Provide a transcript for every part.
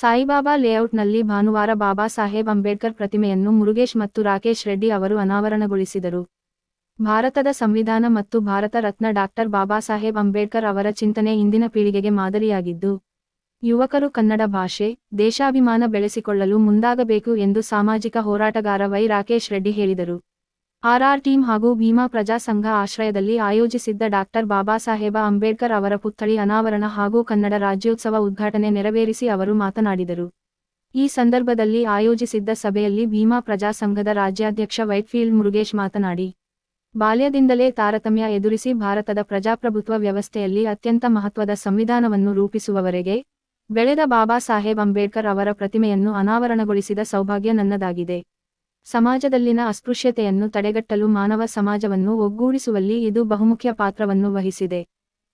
ಸಾಯಿಬಾಬಾ ಲೇಔಟ್ನಲ್ಲಿ ಭಾನುವಾರ ಬಾಬಾ ಸಾಹೇಬ್ ಅಂಬೇಡ್ಕರ್ ಪ್ರತಿಮೆಯನ್ನು ಮುರುಗೇಶ್ ಮತ್ತು ರಾಕೇಶ್ ರೆಡ್ಡಿ ಅವರು ಅನಾವರಣಗೊಳಿಸಿದರು. ಭಾರತದ ಸಂವಿಧಾನ ಮತ್ತು ಭಾರತ ರತ್ನ ಡಾಕ್ಟರ್ ಬಾಬಾ ಸಾಹೇಬ್ ಅಂಬೇಡ್ಕರ್ ಅವರ ಚಿಂತನೆ ಇಂದಿನ ಪೀಳಿಗೆಗೆ ಮಾದರಿಯಾಗಿದ್ದು, ಯುವಕರು ಕನ್ನಡ ಭಾಷೆ, ದೇಶಾಭಿಮಾನ ಬೆಳೆಸಿಕೊಳ್ಳಲು ಮುಂದಾಗಬೇಕು ಎಂದು ಸಾಮಾಜಿಕ ಹೋರಾಟಗಾರ ವೈ ರಾಕೇಶ್ ರೆಡ್ಡಿ ಹೇಳಿದರು. ಆರ್ಆರ್ ಟೀಮ್ ಹಾಗೂ ಭೀಮಾ ಪ್ರಜಾ ಸಂಘ ಆಶ್ರಯದಲ್ಲಿ ಆಯೋಜಿಸಿದ್ದ ಡಾಕ್ಟರ್ ಬಾಬಾ ಸಾಹೇಬ ಅಂಬೇಡ್ಕರ್ ಅವರ ಪುತ್ಥಳಿ ಅನಾವರಣ ಹಾಗೂ ಕನ್ನಡ ರಾಜ್ಯೋತ್ಸವ ಉದ್ಘಾಟನೆ ನೆರವೇರಿಸಿ ಅವರು ಮಾತನಾಡಿದರು. ಈ ಸಂದರ್ಭದಲ್ಲಿ ಆಯೋಜಿಸಿದ್ದ ಸಭೆಯಲ್ಲಿ ಭೀಮಾ ಪ್ರಜಾ ಸಂಘದ ರಾಜ್ಯಾಧ್ಯಕ್ಷ ವೈಟ್ಫೀಲ್ಡ್ ಮುರುಗೇಶ್ ಮಾತನಾಡಿ, ಬಾಲ್ಯದಿಂದಲೇ ತಾರತಮ್ಯ ಎದುರಿಸಿ ಭಾರತದ ಪ್ರಜಾಪ್ರಭುತ್ವ ವ್ಯವಸ್ಥೆಯಲ್ಲಿ ಅತ್ಯಂತ ಮಹತ್ವದ ಸಂವಿಧಾನವನ್ನು ರೂಪಿಸುವವರೆಗೆ, ಬೆಳೆದ ಬಾಬಾ ಸಾಹೇಬ್ ಅಂಬೇಡ್ಕರ್ ಅವರ ಪ್ರತಿಮೆಯನ್ನು ಅನಾವರಣಗೊಳಿಸಿದ ಸೌಭಾಗ್ಯ ನನ್ನದಾಗಿದೆ. ಸಮಾಜದಲ್ಲಿನ ಅಸ್ಪೃಶ್ಯತೆಯನ್ನು ತಡೆಗಟ್ಟಲು ಮಾನವ ಸಮಾಜವನ್ನು ಒಗ್ಗೂಡಿಸುವಲ್ಲಿ ಇದು ಬಹುಮುಖ್ಯ ಪಾತ್ರವನ್ನು ವಹಿಸಿದೆ.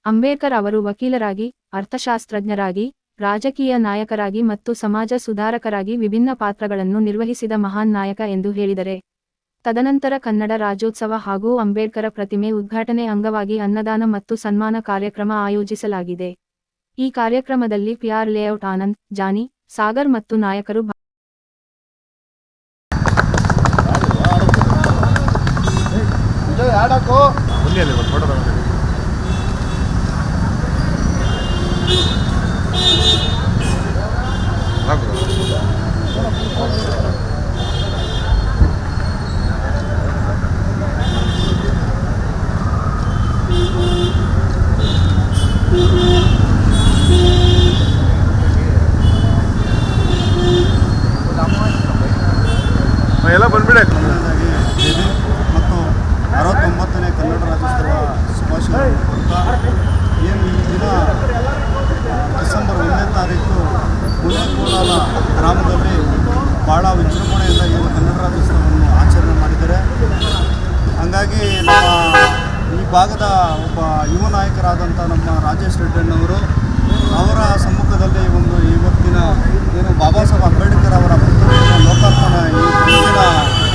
ಅಂಬೇಡ್ಕರ್ ಅವರು ವಕೀಲರಾಗಿ, ಅರ್ಥಶಾಸ್ತ್ರಜ್ಞರಾಗಿ, ರಾಜಕೀಯ ನಾಯಕರಾಗಿ ಮತ್ತು ಸಮಾಜ ಸುಧಾರಕರಾಗಿ ವಿಭಿನ್ನ ಪಾತ್ರಗಳನ್ನು ನಿರ್ವಹಿಸಿದ ಮಹಾನ್ ನಾಯಕ ಎಂದು ಹೇಳಿದರೆ. ತದನಂತರ ಕನ್ನಡ ರಾಜ್ಯೋತ್ಸವ ಹಾಗೂ ಅಂಬೇಡ್ಕರ ಪ್ರತಿಮೆ ಉದ್ಘಾಟನೆ ಅಂಗವಾಗಿ ಅನ್ನದಾನ ಮತ್ತು ಸನ್ಮಾನ ಕಾರ್ಯಕ್ರಮ ಆಯೋಜಿಸಲಾಗಿದೆ. ಈ ಕಾರ್ಯಕ್ರಮದಲ್ಲಿ PR layout Anand, Johnny, Sagar ಮತ್ತು ನಾಯಕರು ಅಲ್ಲಿ ಒಂದು ಫೋಟೋ ತಗೊಂಡು ಬಂದ್ಬಿಡೆ ಮೊದಲನೇದಾಗಿ ಜೆಡಿ ಮತ್ತು ಅರವತ್ತೊಂಬತ್ತನೇ ಕನ್ನಡ ರಾಜ್ಯೋತ್ಸವ ಶುಭಾಶಯ ಕೊಡ್ತಾ ಏನು ಈ ದಿನ ಡಿಸೆಂಬರ್ ಒಂದನೇ ತಾರೀಕು ಮುನೇಕೋಲಾಲ ಗ್ರಾಮದಲ್ಲಿ ಭಾಳ ವಿಜೃಂಭಣೆಯಿಂದ ಏನು ಕನ್ನಡ ರಾಜ್ಯೋತ್ಸವವನ್ನು ಆಚರಣೆ ಮಾಡಿದ್ದಾರೆ ಹಾಗಾಗಿ ನಮ್ಮ ಈ ಭಾಗದ ಒಬ್ಬ ಯುವ ನಾಯಕರಾದಂಥ ನಮ್ಮ ರಾಜೇಶ್ ರೆಡ್ಡಣ್ಣವರು ಅವರ ಸಮ್ಮುಖದಲ್ಲಿ ಒಂದು ಇವತ್ತಿನ ಏನು ಬಾಬಾ ಸಾಹೇಬ್ ಅಂಬೇಡ್ಕರ್ ಅವರ ಪುಸ್ತಕದ ಲೋಕಾರ್ಪಣೆ ಈ ಹಿಂದಿನ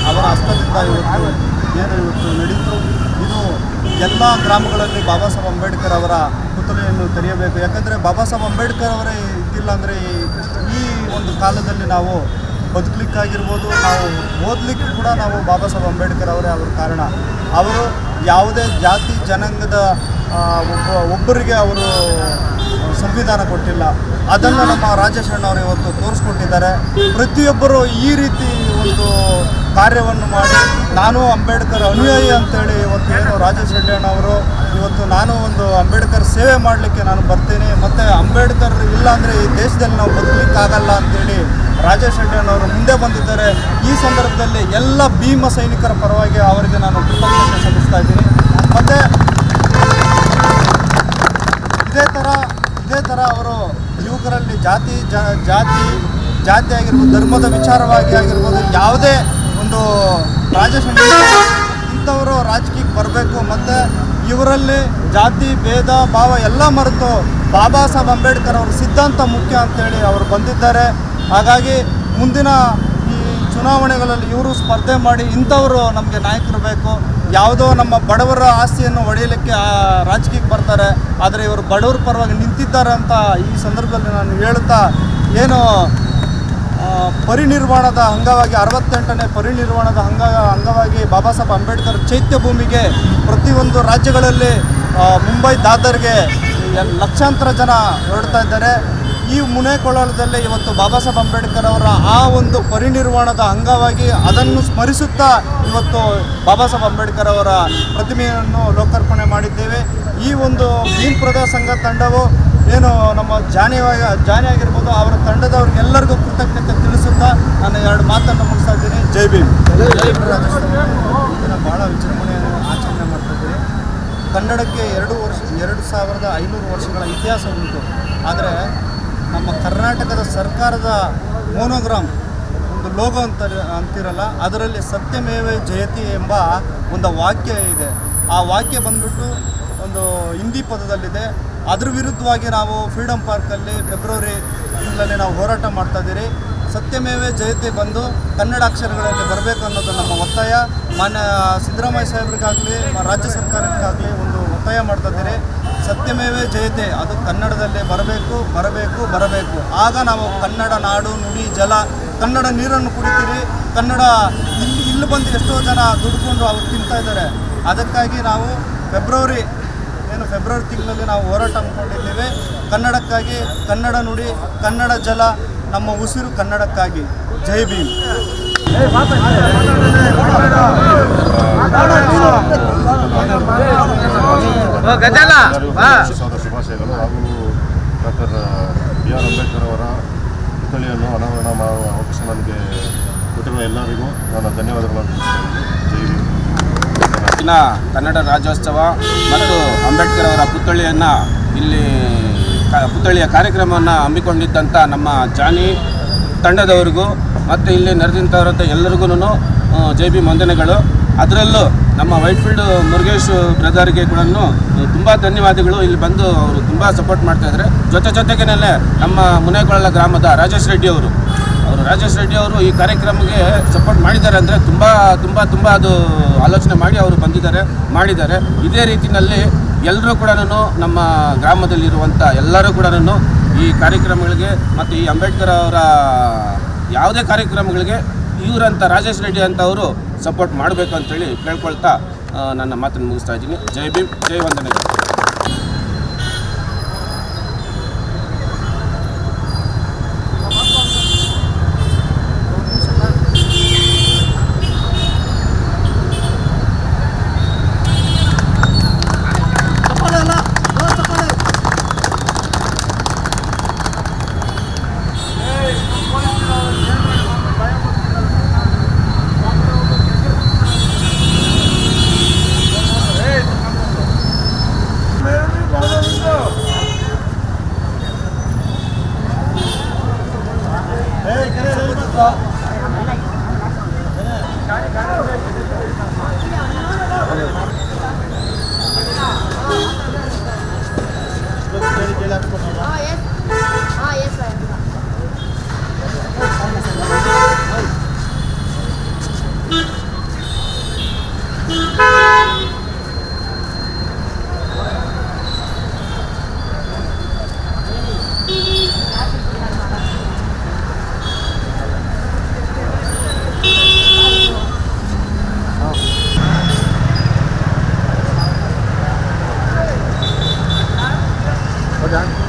ಅವರ ಹಸ್ತದಿಂದ ಇವತ್ತು ಏನು ಇವತ್ತು ನಡೀತು ಇದು ಎಲ್ಲ ಗ್ರಾಮಗಳಲ್ಲಿ ಬಾಬಾ ಸಾಹೇಬ್ ಅಂಬೇಡ್ಕರ್ ಅವರ ಪುತ್ತಲೆಯನ್ನು ತೆರೆಯಬೇಕು. ಯಾಕಂದರೆ ಬಾಬಾ ಸಾಹೇಬ್ ಅಂಬೇಡ್ಕರ್ ಅವರೇ ಇದ್ದಿಲ್ಲ ಅಂದರೆ ಈ ಒಂದು ಕಾಲದಲ್ಲಿ ನಾವು ಬದುಕಲಿಕ್ಕಾಗಿರ್ಬೋದು, ನಾವು ಓದಲಿಕ್ಕೆ ಕೂಡ ನಾವು ಬಾಬಾ ಸಾಹೇಬ್ ಅಂಬೇಡ್ಕರ್ ಅವರೇ ಅವ್ರ ಕಾರಣ. ಅವರು ಯಾವುದೇ ಜಾತಿ, ಜನಾಂಗದ ಒಬ್ಬ ಒಬ್ಬರಿಗೆ ಅವರು ಸಂವಿಧಾನ ಕೊಟ್ಟಿಲ್ಲ. ಅದನ್ನು ನಮ್ಮ ರಾಜೇಶ್ ಅವರು ಇವತ್ತು ತೋರಿಸ್ಕೊಟ್ಟಿದ್ದಾರೆ. ಪ್ರತಿಯೊಬ್ಬರು ಈ ರೀತಿ ಒಂದು ಕಾರ್ಯವನ್ನು ಮಾಡಿ, ನಾನು ಅಂಬೇಡ್ಕರ್ ಅನುಯಾಯಿ ಅಂತೇಳಿ ಇವತ್ತು ಏನು ರಾಜೇಶ್ ಅವರು, ಇವತ್ತು ನಾನು ಒಂದು ಅಂಬೇಡ್ಕರ್ ಸೇವೆ ಮಾಡಲಿಕ್ಕೆ ನಾನು ಬರ್ತೀನಿ. ಮತ್ತು ಅಂಬೇಡ್ಕರ್ ಇಲ್ಲ ಅಂದರೆ ಈ ದೇಶದಲ್ಲಿ ನಾವು ಬದುಕಲಿಕ್ಕಾಗಲ್ಲ ಅಂತೇಳಿ ರಾಜೇಶ್ ಅವರು ಮುಂದೆ ಬಂದಿದ್ದಾರೆ. ಈ ಸಂದರ್ಭದಲ್ಲಿ ಎಲ್ಲ ಭೀಮ ಸೈನಿಕರ ಪರವಾಗಿ ಅವರಿಗೆ ನಾನು ಕೃತಜ್ಞತೆ ಸಲ್ಲಿಸ್ತಾ ಇದ್ದೀನಿ. ಜಾತಿ ಜಾತಿ ಆಗಿರ್ಬೋದು, ಧರ್ಮದ ವಿಚಾರವಾಗಿ ಆಗಿರ್ಬೋದು, ಯಾವುದೇ ಒಂದು ರಾಜಶಂಕರ ಇಂಥವರು ರಾಜಕೀಯಕ್ಕೆ ಬರಬೇಕು. ಮತ್ತು ಇವರಲ್ಲಿ ಜಾತಿ, ಭೇದ, ಭಾವ ಎಲ್ಲ ಮರೆತು ಬಾಬಾ ಸಾಹೇಬ್ ಅಂಬೇಡ್ಕರ್ ಅವರ ಸಿದ್ಧಾಂತ ಮುಖ್ಯ ಅಂತೇಳಿ ಅವರು ಬಂದಿದ್ದಾರೆ. ಹಾಗಾಗಿ ಮುಂದಿನ ಚುನಾವಣೆಗಳಲ್ಲಿ ಇವರು ಸ್ಪರ್ಧೆ ಮಾಡಿ ಇಂಥವರು ನಮಗೆ ನಾಯಕರು ಬೇಕು. ಯಾವುದೋ ನಮ್ಮ ಬಡವರ ಆಸ್ತಿಯನ್ನು ಆ ರಾಜಕೀಯಕ್ಕೆ ಬರ್ತಾರೆ. ಆದರೆ ಇವರು ಬಡವರ ಪರವಾಗಿ ನಿಂತಿದ್ದಾರೆ ಅಂತ ಈ ಸಂದರ್ಭದಲ್ಲಿ ನಾನು ಹೇಳುತ್ತಾ ಏನು ಪರಿನಿರ್ವಾಣದ ಅಂಗವಾಗಿ, ಅರವತ್ತೆಂಟನೇ ಪರಿನಿರ್ವಾಣದ ಅಂಗ, ಅಂಗವಾಗಿ ಬಾಬಾ ಸಾಹೇಬ್ ಅಂಬೇಡ್ಕರ್ ಚೈತ್ಯ ಭೂಮಿಗೆ ಪ್ರತಿಯೊಂದು ರಾಜ್ಯಗಳಲ್ಲಿ ಮುಂಬೈ ದಾದರ್ಗೆ ಲಕ್ಷಾಂತರ ಜನ ಹೊರಡ್ತಾ ಇದ್ದಾರೆ. ಈ ಮುನೇಕೊಳಲದಲ್ಲೇ ಇವತ್ತು ಬಾಬಾ ಸಾಹೇಬ್ ಅಂಬೇಡ್ಕರ್ ಅವರ ಆ ಒಂದು ಪರಿನಿರ್ವಾಣದ ಅಂಗವಾಗಿ ಅದನ್ನು ಸ್ಮರಿಸುತ್ತಾ ಇವತ್ತು ಬಾಬಾ ಸಾಹೇಬ್ ಅಂಬೇಡ್ಕರ್ ಅವರ ಪ್ರತಿಮೆಯನ್ನು ಲೋಕಾರ್ಪಣೆ ಮಾಡಿದ್ದೇವೆ. ಈ ಒಂದು ಭೀಮ್ ಪ್ರಜಾ ಸಂಘ ತಂಡವು ಏನು ನಮ್ಮ ಜಾನಿ ಜಾನಿ ಆಗಿರ್ಬೋದು, ಅವರ ತಂಡದವ್ರಿಗೆಲ್ಲರಿಗೂ ಕೃತಜ್ಞತೆ ತಿಳಿಸುತ್ತಾ ನಾನು ಎರಡು ಮಾತನ್ನು ಮುಗಿಸ್ತಾ ಇದ್ದೀನಿ. ಜೈ ಭೀಮ್. ಭಾಳ ವಿಜೃಂಭಣೆ ಆಚರಣೆ ಮಾಡ್ತಾ ಕನ್ನಡಕ್ಕೆ ಎರಡು ವರ್ಷ, ಎರಡು ಸಾವಿರದ ಐನೂರು ವರ್ಷಗಳ ಇತಿಹಾಸ ಉಂಟು. ಆದರೆ ನಮ್ಮ ಕರ್ನಾಟಕದ ಸರ್ಕಾರದ ಮೋನೋಗ್ರಾಮ್, ಒಂದು ಲೋಗೋ ಅಂತ ಅಂತಿರಲ್ಲ, ಅದರಲ್ಲಿ ಸತ್ಯಮೇವ ಜಯತಿ ಎಂಬ ಒಂದು ವಾಕ್ಯ ಇದೆ. ಆ ವಾಕ್ಯ ಬಂದ್ಬಿಟ್ಟು ಒಂದು ಹಿಂದಿ ಪದದಲ್ಲಿದೆ. ಅದ್ರ ವಿರುದ್ಧವಾಗಿ ನಾವು ಫ್ರೀಡಮ್ ಪಾರ್ಕಲ್ಲಿ ಫೆಬ್ರವರಿ ತಿಂಗಳಲ್ಲಿ ನಾವು ಹೋರಾಟ ಮಾಡ್ತಾ ಇದ್ದೀರಿ. ಸತ್ಯಮೇವೆ ಜಯತೆ ಬಂದು ಕನ್ನಡ ಅಕ್ಷರಗಳಲ್ಲಿ ಬರಬೇಕು ಅನ್ನೋದು ನಮ್ಮ ಒತ್ತಾಯ. ಮಾನ್ಯ ಸಿದ್ದರಾಮಯ್ಯ ಸಾಹೇಬ್ರಿಗಾಗಲಿ ರಾಜ್ಯ ಸರ್ಕಾರಕ್ಕಾಗಲಿ ಒಂದು ಒತ್ತಾಯ ಮಾಡ್ತಾ ಇದ್ದೀರಿ. ಸತ್ಯಮೇವೇ ಜಯತೆ, ಅದು ಕನ್ನಡದಲ್ಲೇ ಬರಬೇಕು ಬರಬೇಕು ಬರಬೇಕು. ಆಗ ನಾವು ಕನ್ನಡ ನಾಡು, ನುಡಿ, ಜಲ, ಕನ್ನಡ ನೀರನ್ನು ಕುಡಿತೀರಿ. ಕನ್ನಡ ಇಲ್ಲಿ ಇಲ್ಲಿ ಬಂದು ಎಷ್ಟೋ ಜನ ದುಡ್ಕೊಂಡು ಅವ್ರು ತಿಂತಾ ಇದ್ದಾರೆ. ಅದಕ್ಕಾಗಿ ನಾವು ಫೆಬ್ರವರಿ, ಏನು ಫೆಬ್ರವರಿ ತಿಂಗಳಲ್ಲಿ ನಾವು ಹೋರಾಟ ಅಂದ್ಕೊಂಡಿದ್ದೇವೆ. ಕನ್ನಡಕ್ಕಾಗಿ ಕನ್ನಡ ನುಡಿ, ಕನ್ನಡ ಜಲ, ನಮ್ಮ ಉಸಿರು ಕನ್ನಡಕ್ಕಾಗಿ. ಜೈ ಭೀಮ್. ವಿಶೇಷವಾದ ಶುಭಾಶಯಗಳು ಹಾಗೂ ಡಾಕ್ಟರ್ ಬಿ ಆರ್ ಅಂಬೇಡ್ಕರ್ ಅವರ ಪುತ್ಥಳಿಯನ್ನು ಅನಾವರಣ ಮಾಡುವ ಅವಕಾಶ ನನಗೆ ಕೊಟ್ಟಿರುವ ಎಲ್ಲರಿಗೂ ನಾನು ಧನ್ಯವಾದಗಳನ್ನು ಇನ್ನು ಕನ್ನಡ ರಾಜ್ಯೋತ್ಸವ ಮತ್ತು ಅಂಬೇಡ್ಕರ್ ಅವರ ಪುತ್ಥಳಿಯನ್ನು ಇಲ್ಲಿ ಪುತ್ಥಳಿಯ ಕಾರ್ಯಕ್ರಮವನ್ನು ಹಮ್ಮಿಕೊಂಡಿದ್ದಂಥ ನಮ್ಮ ಜಾನಿ ತಂಡದವರಿಗೂ ಮತ್ತು ಇಲ್ಲಿ ನೆರೆದಿಂತವರಂಥ ಎಲ್ಲರಿಗೂ ಜೈ ಬಿ ವಂದನೆಗಳು. ಅದರಲ್ಲೂ ನಮ್ಮ ವೈಟ್ಫೀಲ್ಡ್ ಮುರುಗೇಶ್ ಬ್ರದರ್ಗೆ ಕೂಡ ತುಂಬ ಧನ್ಯವಾದಗಳು. ಇಲ್ಲಿ ಬಂದು ಅವರು ತುಂಬ ಸಪೋರ್ಟ್ ಮಾಡ್ತಾಯಿದ್ದಾರೆ ಜೊತೆ ಜೊತೆಗೇನೆ ನಮ್ಮ ಮುನೇಗೊಳ್ಳ ಗ್ರಾಮದ ರಾಜೇಶ್ ರೆಡ್ಡಿ ಅವರು. ಅವರು ರಾಜೇಶ್ ರೆಡ್ಡಿ ಅವರು ಈ ಕಾರ್ಯಕ್ರಮಕ್ಕೆ ಸಪೋರ್ಟ್ ಮಾಡಿದ್ದಾರೆ ಅಂದರೆ ತುಂಬ ತುಂಬ ತುಂಬ ಅದು ಆಲೋಚನೆ ಮಾಡಿ ಅವರು ಬಂದಿದ್ದಾರೆ, ಮಾಡಿದ್ದಾರೆ. ಇದೇ ರೀತಿಯಲ್ಲಿ ಎಲ್ಲರೂ ಕೂಡ ನಮ್ಮ ಗ್ರಾಮದಲ್ಲಿರುವಂಥ ಎಲ್ಲರೂ ಕೂಡ ಈ ಕಾರ್ಯಕ್ರಮಗಳಿಗೆ ಮತ್ತು ಈ ಅಂಬೇಡ್ಕರ್ ಅವರ ಯಾವುದೇ ಕಾರ್ಯಕ್ರಮಗಳಿಗೆ ಇವರಂತ ರಾಜೇಶ್ ರೆಡ್ಡಿ ಅಂತ ಅವರು ಸಪೋರ್ಟ್ ಮಾಡಬೇಕು ಅಂತೇಳಿ ಕೇಳ್ಕೊಳ್ತಾ ನನ್ನ ಮಾತನ್ನು ಮುಗಿಸ್ತಾ ಇದ್ದೀನಿ. ಜೈ ಭೀಮ್, ಜೈ ವಂದನೆಗಳು. 点。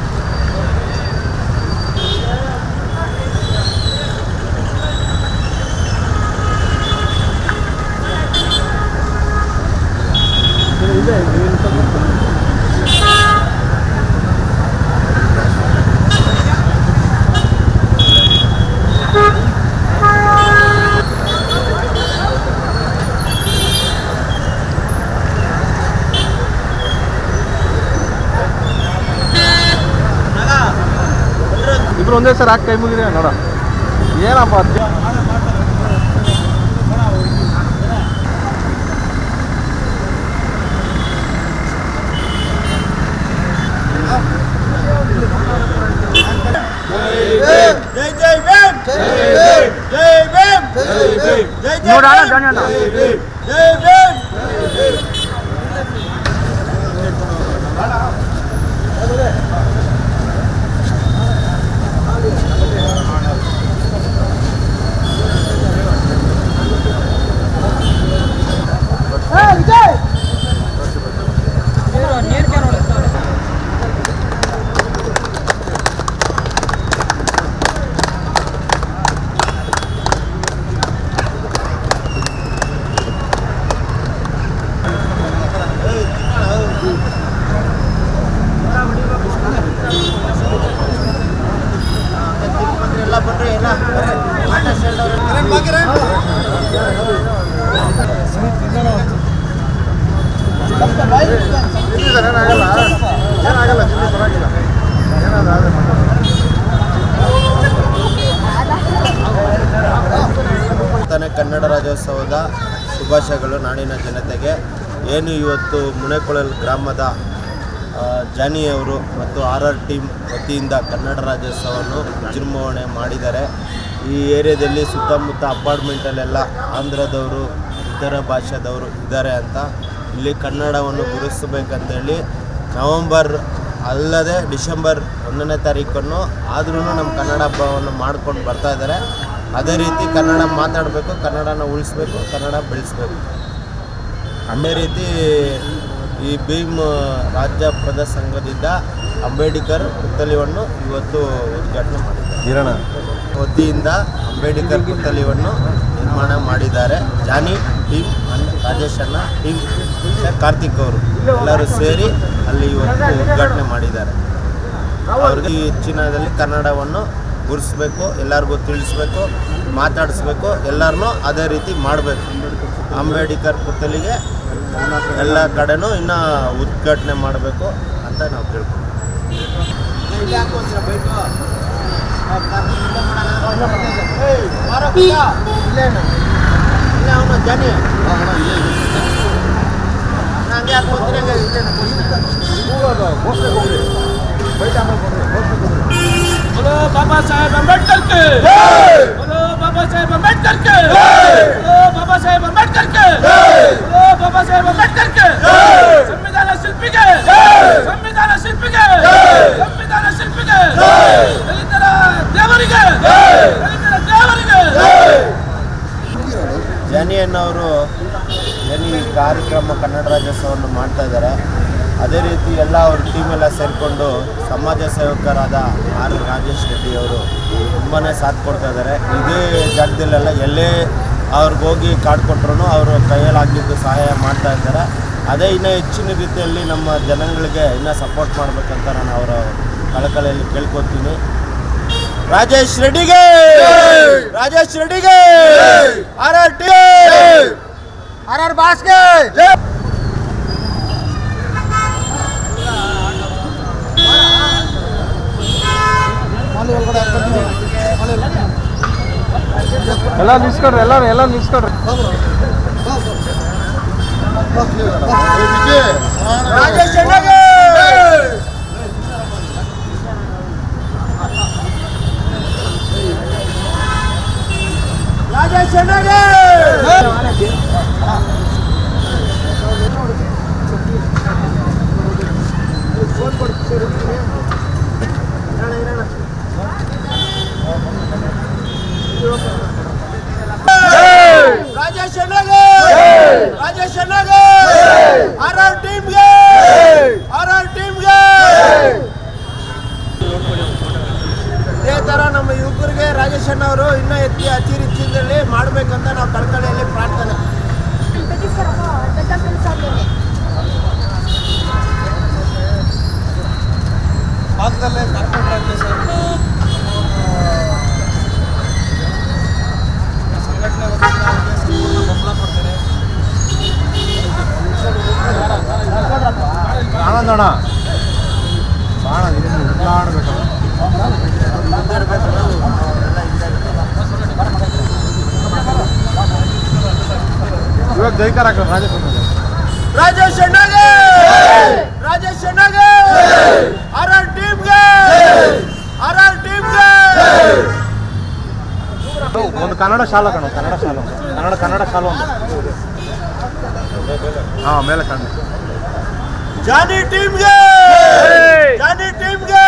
ಇಬ್ರು ಒಂದೇ ಸರ್ ಹಾಕಿ ಕೈ ಮುಗಿದ್ರೆ ನೋಡ. ಏನಪ್ಪ ಜೈ ಭೀಮ್ ಜೈ ಭೀಮ್ ಜೈ ಭೀಮ್ ಜೈ ಜೈ ಭೀಮ್ ಜೈ ಭೀಮ್ ಏನಾಗಲ್ಲ ಏನಾಗಲ್ಲ ಜಿಮ್ಮಿ ಪರವಾಗಿಲ್ಲ ಏನಾದ್ರು ಆದ್ರೆ ಮಾತಾಡು. ತಾನೇ ಕನ್ನಡ ರಾಜ್ಯೋತ್ಸವದ ಶುಭಾಶಯಗಳು ನಾಡಿನ ಜನತೆಗೆ. ಏನು ಇವತ್ತು ಮುನೆಕೊಳಲ್ ಗ್ರಾಮದ ಜಾನಿಯವರು ಮತ್ತು ಆರ್ ಆರ್ ಟೀಮ್ ವತಿಯಿಂದ ಕನ್ನಡ ರಾಜ್ಯೋತ್ಸವವನ್ನು ವಿಜೃಂಭಣೆ ಮಾಡಿದ್ದಾರೆ. ಈ ಏರಿಯಾದಲ್ಲಿ ಸುತ್ತಮುತ್ತ ಅಪಾರ್ಟ್ಮೆಂಟಲ್ಲೆಲ್ಲ ಆಂಧ್ರದವರು, ಇತರ ಭಾಷೆದವರು ಇದ್ದಾರೆ ಅಂತ ಇಲ್ಲಿ ಕನ್ನಡವನ್ನು ಗುರುತಿಸಬೇಕಂತೇಳಿ ನವಂಬರ್ ಅಲ್ಲದೆ ಡಿಸೆಂಬರ್ ಒಂದನೇ ತಾರೀಕನ್ನು ಆದ್ರೂ ನಮ್ಮ ಕನ್ನಡ ಹಬ್ಬವನ್ನು ಮಾಡ್ಕೊಂಡು ಬರ್ತಾ ಇದ್ದಾರೆ. ಅದೇ ರೀತಿ ಕನ್ನಡ ಮಾತಾಡಬೇಕು ಕನ್ನಡನ ಉಳಿಸ್ಬೇಕು ಕನ್ನಡ ಬೆಳೆಸ್ಬೇಕು. ಅದೇ ರೀತಿ ಈ ಭೀಮ್ ರಾಜ್ಯ ಪದ ಸಂಘದಿಂದ ಅಂಬೇಡ್ಕರ್ ಪುತ್ತಲಿಯನ್ನು ಇವತ್ತು ಉದ್ಘಾಟನೆ ಮಾಡಿದ್ದಾರೆ. ವತಿಯಿಂದ ಅಂಬೇಡ್ಕರ್ ಪುತ್ತಲಿಯನ್ನು ನಿರ್ಮಾಣ ಮಾಡಿದ್ದಾರೆ. ಜಾನಿ ಟೀಮ್ ಅಂಡ್ ರಾಜೇಶ್ ಅಣ್ಣ ಟೀಮ್ ಮತ್ತೆ ಕಾರ್ತಿಕ್ ಅವರು ಎಲ್ಲರೂ ಸೇರಿ ಅಲ್ಲಿ ಇವತ್ತು ಉದ್ಘಾಟನೆ ಮಾಡಿದ್ದಾರೆ. ಅವ್ರಿಗೆ ಈ ಹೆಚ್ಚಿನದಲ್ಲಿ ಕನ್ನಡವನ್ನು ಗುರುಸ್ಬೇಕು ಎಲ್ಲರಿಗೂ ತಿಳಿಸ್ಬೇಕು ಮಾತಾಡಿಸ್ಬೇಕು ಎಲ್ಲರನ್ನೂ ಅದೇ ರೀತಿ ಮಾಡಬೇಕು. ಅಂಬೇಡ್ಕರ್ ಪುತ್ತಲಿಗೆ ಎಲ್ಲ ಕಡೆನೂ ಇನ್ನೂ ಉದ್ಘಾಟನೆ ಮಾಡಬೇಕು ಅಂತ ನಾವು ಕೇಳ್ತೀವಿ बोलो बाबा साहेब अम्बेडकर के बोलो बाबा साहेब अम्बेडकर के बोलो बाबा साहेब अम्बेडकर के बोलो बाबा साहेब अम्बेडकर के ಸಂವಿಧಾನ ಶಿಲ್ಪಿಗೆ ಸಂವಿಧಾನ ಶಿಲ್ಪಿಗೆ ಸಂವಿಧಾನ ಶಿಲ್ಪಿಗೆ ದಲಿತರ ದೇವರಿಗೆ ದಲಿತರ ದೇವರಿಗೆ ಜನಿಯನ್ನವರು ಏನು ಈ ಕಾರ್ಯಕ್ರಮ ಕನ್ನಡ ರಾಜ್ಯೋತ್ಸವವನ್ನು ಮಾಡ್ತಾ ಇದ್ದಾರೆ ಅದೇ ರೀತಿ ಎಲ್ಲ ಅವ್ರ ಟೀಮೆಲ್ಲ ಸೇರಿಕೊಂಡು ಸಮಾಜ ಸೇವಕರಾದ ಆರ್ ರಾಜೇಶ್ ರೆಡ್ಡಿ ಅವರು ತುಂಬಾ ಸಾಥ್ ಕೊಡ್ತಾ ಇದ್ದಾರೆ ಇದೇ ಜಾಗದಲ್ಲೆಲ್ಲ ಎಲ್ಲೇ ಅವ್ರಿಗೆ ಹೋಗಿ ಕಾರ್ಡ್ ಕೊಟ್ಟರು ಅವರು ಕೈಯಲ್ಲಾಗಿದ್ದು ಸಹಾಯ ಮಾಡ್ತಾ ಇದ್ದಾರೆ. ಅದೇ ಇನ್ನೂ ಹೆಚ್ಚಿನ ರೀತಿಯಲ್ಲಿ ನಮ್ಮ ಜನಗಳಿಗೆ ಇನ್ನೂ ಸಪೋರ್ಟ್ ಮಾಡಬೇಕಂತ ನಾನು ಅವರ ಕಳಕಳಿಯಲ್ಲಿ ಕೇಳ್ಕೊತೀನಿ. ರಾಜೇಶ್ ರೆಡ್ಡಿಗೆ! Rajesh ರೆಡ್ಡಿಗೆ! R R T R R ಬಾಸ್ಗೆ ಎಲ್ಲ ನಿಲ್ಸ್ಕೊಡ್ರಿ ಎಲ್ಲ ಎಲ್ಲ ನಿಲ್ಸ್ಕೊಡ್ರಿ. ರಾಜೇಶ್ ರೆಡ್ಡಿಗೆ ರಾಜೇಶ್ ರಾಜೇಶ್ ಆರ್ ಆರ್ ಟೀಮ್ಗೆ ಆರ್ ಆರ್ ಟೀಮ್ಗೆ ಇದೇ ಥರ ನಮ್ಮ ಯುವಕರಿಗೆ ರಾಜೇಶ್ ಅವರು ಇನ್ನೂ ಎತ್ತಿ ಅತಿರಿಚ್ಚಿದಲ್ಲಿ ಮಾಡಬೇಕಂತ ನಾವು ಕಳ್ಕಳಿಯಲ್ಲಿ ಪ್ರಾರ್ಥನೆ ಭಾಗದಲ್ಲೇ ಕಾರ್ಪೊರೇಟ್ ರಾಜ್ಯ ಸರ್ ಸಂಘಟನೆ ವತಿಯಿಂದ ಅವ್ರಿಗೆ ಸಂಪೂರ್ಣ ಬೆಂಬಲ ಕೊಡ್ತಾರೆ ಆನಂದಣ್ಣ ಬಾಣ ಆಡಬೇಕು ಇವಾಗ ಜೈಕಾರ ರಾಜೇಶ್ ರಾಜೇಶ್ ಅಣ್ಣಗೆ ರಾಜೇಶ್ ಅಣ್ಣಗೆ ಆರ್ ಆರ್ ಟೀಮ್ಗೆ! ಆರ್ ಆರ್ ಟೀಮ್ಗೆ! ಒಂದು ಕನ್ನಡ ಶಾಲೆ ಕಣ ಕನ್ನಡ ಶಾಲೆ ಕನ್ನಡ ಕನ್ನಡ ಶಾಲೆ ಒಂದು. ಹಾಂ ಮೇಲೆ ಕಣ್ಣು. ಜಾನಿ ಟೀಮ್ಗೆ! ಜಾನಿ ಟೀಮ್ಗೆ!